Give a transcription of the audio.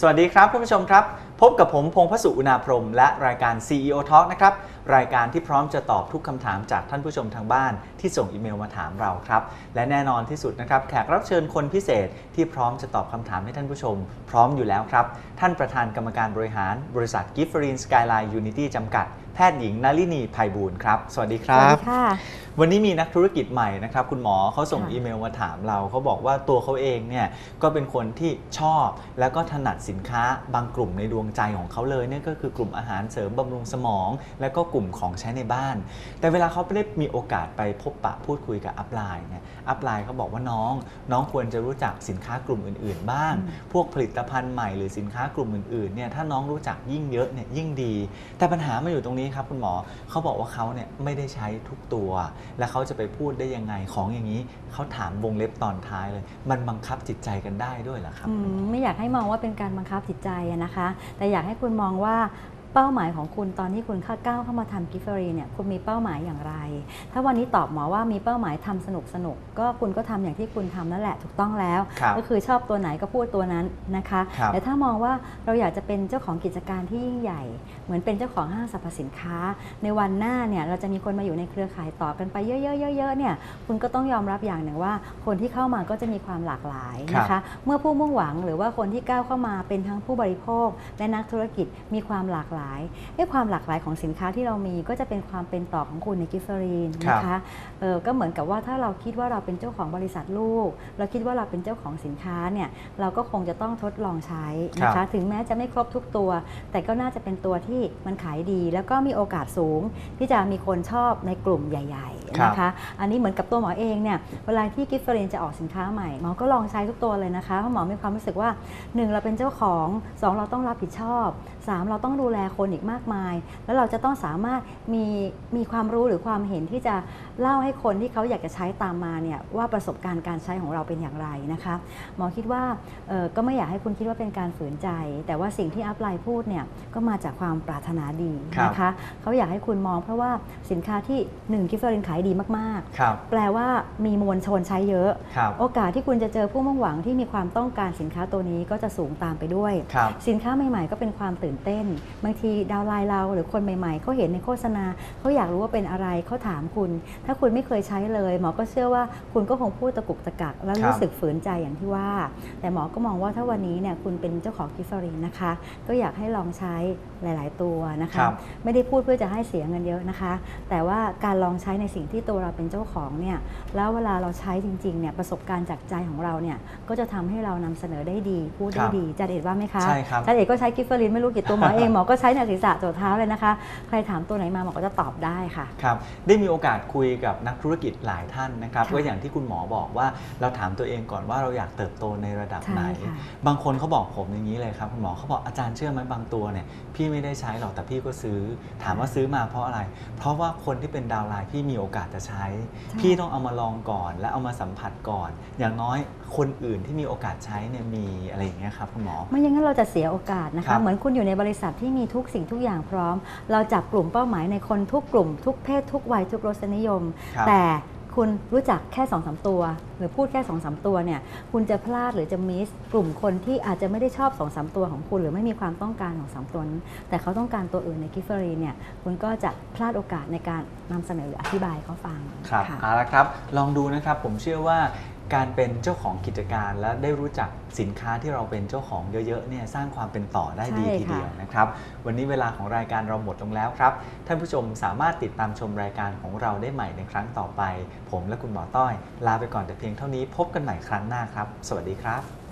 สวัสดีครับคุณผู้ชมครับ พบกับผมพงพสุอุณาพรม และรายการ CEO Talk นะครับ รายการที่พร้อมจะตอบทุกคำถามจากท่านผู้ชมทางบ้านที่ส่งอีเมลมาถามเราครับ และแน่นอนที่สุดนะครับแขกรับเชิญคนพิเศษที่พร้อมจะตอบคำถามให้ท่านผู้ชม พร้อมอยู่แล้วครับ ท่านประธานกรรมการบริหารบริษัทกิฟฟรีนสกายไลน์ยูนิตี้จำกัดแพทย์หญิงนาลินีภัยบูลย์ครับ สวัสดีคสวัรัสบดีค่ะวันนี้มีนักธุรกิจใหม่นะครับ คุณหมอเขาส่งค่ะอีเมลมาถามเราเขาบอกว่าตัวเขาเองเนี่ยก็เป็นคนที่ชอบแล้วก็ถนัดสินค้าบางกลุ่มในดวงใจของเขาเลยเนี่ยก็คือกลุ่มอาหารเสริมบำรุงสมอง และก็กลุ่มของใช้ในบ้าน แต่เวลาเขาได้มีโอกาสไปพบปะพูดคุยกับอัพไลน์เนี่ยอัพไลน์เขาบอกว่าน้อง น้องควรจะรู้จักสินค้ากลุ่มอื่น ๆ บ้าง พวกผลิตภัณฑ์ใหม่หรือสินค้ากลุ่มอื่น ๆ เนี่ยถ้าน้องรู้จักยิ่งเยอะเนี่ยยิ่งดี แต่ปัญหามาอยู่ตรงนี้ครับคุณหมอเขาบอกว่าเขาเนี่ยไม่ได้ใช้ทุกตัว และเขาจะไปพูดได้ยังไงของอย่างนี้เขาถามวงเล็บตอนท้ายเลย มันบังคับจิตใจกันได้ด้วยเหรอครับอืมไม่อยากให้มองว่าเป็นการบังคับจิตใจอะนะคะ แต่อยากให้คุณมองว่า เป้าหมายของคุณตอนที่คุณเข้าก้าวเข้ามาทำกิฟเฟอรีเนี่ยคุณมีเป้าหมายอย่างไร ถ้าวันนี้ตอบหมอว่ามีเป้าหมายทำสนุกสนุกๆก็คุณก็ทำอย่างที่คุณทำนั่นแหละถูกต้องแล้วครับก็คือชอบตัวไหนก็พูดตัวนั้นนะคะครับแต่ถ้ามองว่าเราอยากจะเป็นเจ้าของกิจการที่ยิ่งใหญ่ เหมือนเป็นเจ้าของห้างสรรพสินค้า ในวันหน้าเนี่ยเราจะมีคนมาอยู่ในเครือข่ายต่อกันไปเยอะๆๆๆเนี่ยคุณก็ต้องยอมรับอย่างหนึ่งว่า คนที่เข้ามาก็จะมีความหลากหลายนะคะเมื่อผู้มุ่งหวังหรือว่าคนที่ก้าวเข้ามาเป็นทั้งผู้บริโภค และนักธุรกิจมีความหลากหลายไอ้ความหลากหลายของสินค้าที่เรามีก็จะเป็นความเป็นต่อของคุณในกิฟเฟอรีนนะคะเออก็เหมือนกับว่าถ้าเราคิดว่าเราเป็นเจ้าของบริษัทลูก เราคิดว่าเราเป็นเจ้าของสินค้าเนี่ยเราก็คงจะต้องทดลองใช้นะคะถึงแม้จะไม่ครบทุกตัว แต่ก็น่าจะเป็นตัวที่มันขายดี แล้วก็มีโอกาสสูง ที่จะมีคนชอบในกลุ่มใหญ่ๆนะคะอันนี้เหมือนกับตัวหมอเองเนี่ยเวลาที่กิฟเฟอรีนจะออกสินค้าใหม่หมอก็ลองใช้ทุกตัวเลยนะคะเพราะหมอมีความรู้สึกว่า 1 เราเป็นเจ้าของ 2 เราต้องรับผิดชอบ 3 เราต้องดูแลคนอีกมากมาย แล้วเราจะต้องสามารถมีมีความรู้หรือความเห็นที่จะเล่าให้คนที่เขาอยากจะใช้ตามมาเนี่ยว่าประสบการณ์การใช้ของเราเป็นอย่างไรนะคะหมอคิดว่าเอ่อก็ไม่อยากให้คุณคิดว่าเป็นการฝืนใจ แต่ว่าสิ่งที่อัพไลน์พูดเนี่ยก็มาจากความปรารถนาดีนะคะเขาอยากให้คุณมองเพราะว่าสินค้าที่ 1 กิฟเฟอรินขายดีมากครับๆแปลว่ามีมวลชนใช้เยอะครับโอกาสที่คุณจะเจอผู้มุ่งหวังที่มีความต้องการสินค้าตัวนี้ก็จะสูงตามไปด้วยครับสินค้าใหม่ๆ ก็เป็นความตื่นเต้นบางทีดาวน์ไลน์เราหรือคนใหม่ๆเขาเห็นในโฆษณาเขาอยากรู้ว่าเป็นอะไรเขาถามคุณ ถ้าคุณไม่เคยใช้เลย หมอก็เชื่อว่าคุณก็คงพูดตะกุกตะกัก แล้วครับรู้สึกฝืนใจอย่างที่ว่า แต่หมอก็มองว่าถ้าวันนี้เนี่ยคุณเป็นเจ้าของกิฟฟรีนนะคะ ก็อยากให้ลองใช้หลาย ๆ ตัวนะคคะรับไม่ได้พูดเพื่อจะให้เสียเงินเยอะนะคะ แต่ว่าการลองใช้ในสิ่งที่ตัวเราเป็นเจ้าของเนี่ยแล้วเวลาเราใช้จริงๆเนี่ยประสบการณ์จากใจของเราเนี่ยก็จะทำให้เรานำเสนอได้ดี พูดคได้รับดีจัดเอ็ดว่าไหมคะใช่ครับจัดเอ็ดก็ใช้กิฟเฟอรินไม่รู้กี่ตัวหมอเองหมอก็ใช้ในศีรษะจดเท้าเลยนะคะ ใครถามตัวไหนมาหมอก็จะตอบได้ค่ะ ครับ ได้มีโอกาสคุยกับนักธุรกิจหลายท่านนะครับค่ะก็อย่างที่คุณหมอบอกว่าเราถามตัวเองก่อนว่าเราอยากเติบโตในระดับใช่ไหนค่ะบางคนเขาบอกผมอย่างนี้เลยครับคุณหมอเขาบอกอาจารย์เชื่อไหมบางตัวเนี่ยพี่ไม่ได้ใช้หรอกแต่พี่ก็ซื้อ ถามว่าซื้อมาเพราะอะไร เพราะว่าคนที่เป็นดาวน์ไลน์พี่มีโอกาสจะใช้ใช่พี่ต้องเอามาลองก่อน และเอามาสัมผัสก่อน อย่างน้อยคนอื่นที่มีโอกาสใช้เนี่ยมีอะไรอย่างเงี้ยครับคุณหมอไม่อย่างนั้นเราจะเสียโอกาสนะครัคะบเหมือนคุณอยู่ในบริษัทที่มีทุกสิ่งทุกอย่างพร้อม เราจับกลุ่มเป้าหมายในคนทุกกลุ่ม ทุกเพศทุกวัยทุกรสนิยม ครับแต่คุณรู้จักแค่2อสตัว หรือพูดแค่2อสตัวเนี่ยคุณจะพลาดหรือจะมิสกลุ่มคนที่อาจจะไม่ได้ชอบ2อสตัวของคุณ หรือไม่มีความต้องการของสามตัวนั้นแต่เขาต้องการตัวอื่นในกิฟเฟอรีเนี่ยคุณก็จะพลาดโอกาสในการนำเสนอหรืออธิบายเขาฟังครับค่ะ เอาละครับ ลองดูนะครับ ผมเชื่อว่า การเป็นเจ้าของกิจการและได้รู้จักสินค้าที่เราเป็นเจ้าของเยอะๆเนี่ยสร้างความเป็นต่อได้ดีใช่ทีค่ะเดียวนะครับ วันนี้เวลาของรายการเราหมดลงแล้วครับ ท่านผู้ชมสามารถติดตามชมรายการของเราได้ใหม่ในครั้งต่อไป ผมและคุณหมอต้อย ลาไปก่อนแต่เพียงเท่านี้พบกันใหม่ครั้งหน้าครับ สวัสดีครับ